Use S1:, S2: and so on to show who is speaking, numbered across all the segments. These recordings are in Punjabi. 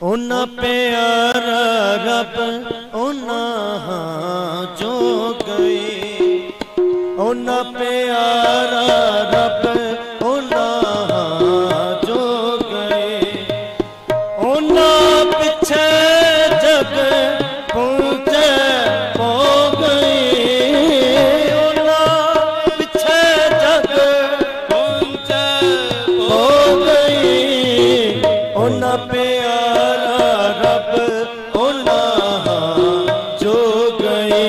S1: ਉਨਾ ਪਿਆਰਾ ਰੱਬ ਉਨਾ ਹਾਂ ਜੋ ਗਏ ਉਨਾ ਪਿਆਰਾ ਰੱਬ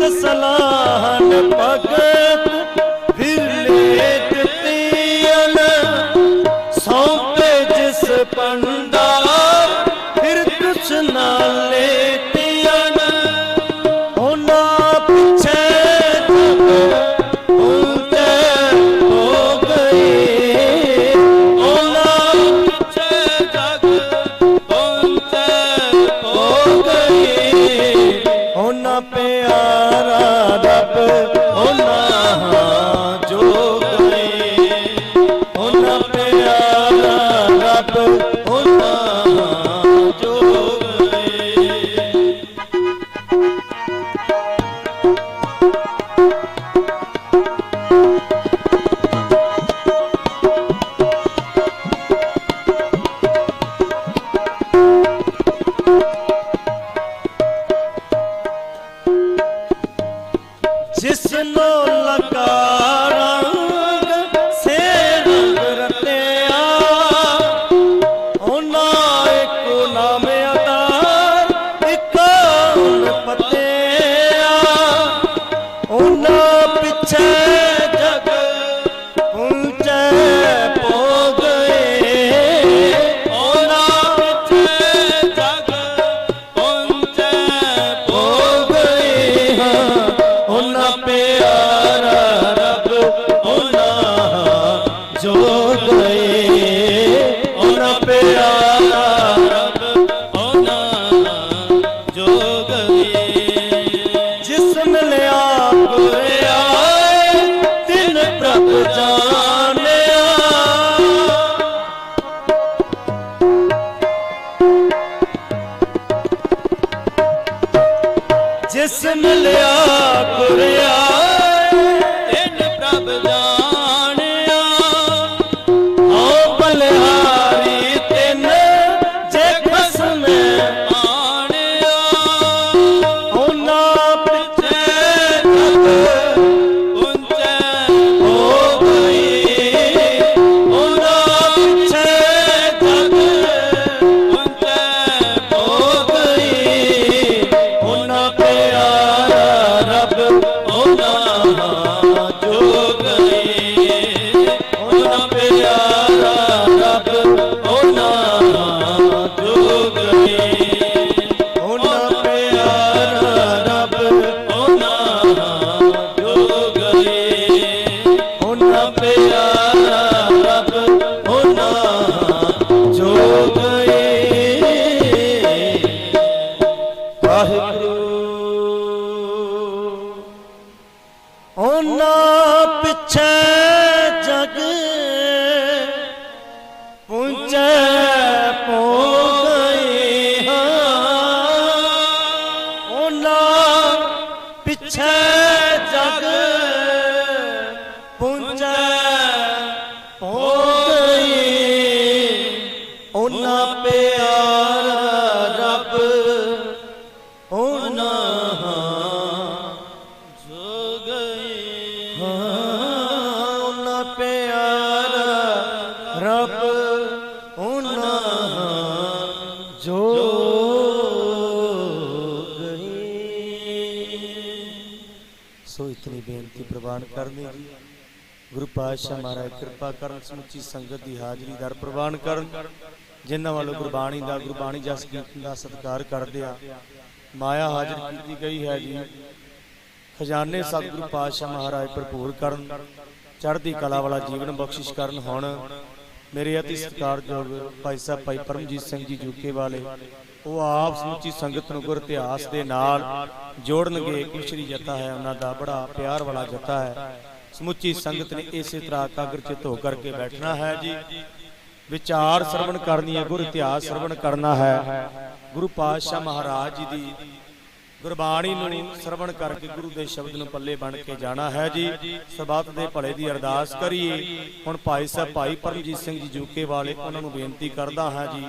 S1: ਭਗਤ ਸਲਾਹਨ ਭਗਤ ਸੌਂਪੇ ਜਿਸ ਪੰਡਾ ਜਿਸ ਮਿਲਿਆ ਗੁਰਿਆ ਪਿਛੇ ਜਗ ਪੁੰਜੈ ਪੋਗਈ ਉਹਨਾਂ ਪਿਆਰ ਰੱਬ ਉਹਨਾਂ ਹਾਂ ਪਿਆਰ ਰੱਬ ਉਹਨਾਂ ਜੋ ਬੇਨਤੀ ਕਰਨੀ। ਗੁਰੂ ਪਾਤਸ਼ਾਹ ਮਹਾਰਾਜ, ਕਿਰਪਾ ਕਰਨ ਸਮੁੱਚੀ ਸੰਗਤ ਦੀ ਹਾਜ਼ਰੀ ਦਰ ਪ੍ਰਵਾਨ ਕਰਨ। ਜਿਨ੍ਹਾਂ ਵੱਲੋਂ ਗੁਰਬਾਣੀ ਦਾ, ਗੁਰਬਾਣੀ ਜਸ ਕੀਰਤਨ ਦਾ ਸਤਿਕਾਰ ਕਰਦੇ ਆ। ਮਾਇਆ ਹਾਜ਼ਰ ਕੀਤੀ ਗਈ ਹੈ ਜੀ। ਖਜ਼ਾਨੇ ਸਤਿਗੁਰੂ ਪਾਤਸ਼ਾਹ ਮਹਾਰਾਜ ਭਰਪੂਰ ਕਰਨ। ਚੜ੍ਹਦੀ ਕਲਾ ਵਾਲਾ ਜੀਵਨ ਬਖਸ਼ਿਸ਼ ਕਰਨ ਹੁਣ। ਮੇਰੇ ਅਤੀ ਸਤਿਕਾਰਯੋਗ ਭਾਈ ਸਾਹਿਬ ਭਾਈ ਪਰਮਜੀਤ ਸਿੰਘ ਜੀ ਜੂਕੇ ਵਾਲੇ। ਉਹ ਆਪ ਸਮੁੱਚੀ ਸੰਗਤ ਨੂੰ ਗੁਰ ਇਤਿਹਾਸ ਦੇ ਨਾਲ ਜੋੜਨਗੇ। ਕਿਸ਼ਰੀ ਜੱਤਾ ਹੈ, ਉਹਨਾਂ ਦਾ ਬੜਾ ਪਿਆਰ ਵਾਲਾ ਜੱਤਾ ਹੈ। ਸਮੁੱਚੀ ਸੰਗਤ ਨੇ ਇਸੇ ਤਰ੍ਹਾਂ ਕਾਗਰ ਚਿਤ ਹੋ ਕਰਕੇ ਬੈਠਣਾ ਹੈ ਜੀ। ਵਿਚਾਰ ਸਰਵਣ ਕਰਨੀ ਹੈ, ਗੁਰ ਇਤਿਹਾਸ ਸਰਵਣ ਕਰਨਾ ਹੈ। ਗੁਰੂ ਪਾਤਸ਼ਾਹ ਮਹਾਰਾਜ ਜੀ ਦੀ ਗੁਰਬਾਣੀ ਨੂੰ ਸਰਵਣ ਕਰਕੇ ਗੁਰੂ ਦੇ ਸ਼ਬਦ ਨੂੰ ਪੱਲੇ ਬਣ ਕੇ ਜਾਣਾ ਹੈ ਜੀ। ਸਬਤ ਦੇ ਭਲੇ ਦੀ ਅਰਦਾਸ ਕਰੀਏ। ਹੁਣ ਭਾਈ ਸਾਹਿਬ ਭਾਈ ਪਰਮਜੀਤ ਸਿੰਘ ਜੀ ਜੂਕੇ ਵਾਲੇ, ਉਹਨਾਂ ਨੂੰ ਬੇਨਤੀ ਕਰਦਾ ਹਾਂ ਜੀ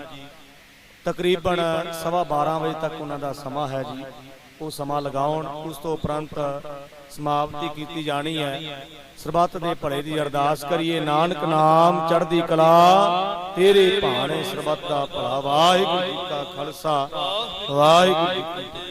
S1: ਤਕਰੀਬਨ ਸਵਾ 12 ਵਜੇ ਤੱਕ ਉਹਨਾਂ ਦਾ ਸਮਾਂ ਹੈ ਜੀ। ਉਹ ਸਮਾਂ ਲਗਾਉਣ ਉਸ ਤੋਂ ਉਪਰੰਤ ਸਮਾਪਤੀ ਕੀਤੀ ਜਾਣੀ ਹੈ। ਸਰਬੱਤ ਦੇ ਭਲੇ ਦੀ ਅਰਦਾਸ ਕਰੀਏ ਨਾਨਕ ਨਾਮ ਚੜ੍ਹਦੀ ਕਲਾ ਤੇਰੇ ਭਾਣੇ ਸਰਬੱਤ ਦਾ ਭਲਾ। ਵਾਹਿਗੁਰੂ ਜੀ ਕਾ ਖਾਲਸਾ ਵਾਹਿਗੁਰੂ ਜੀ ਕੀ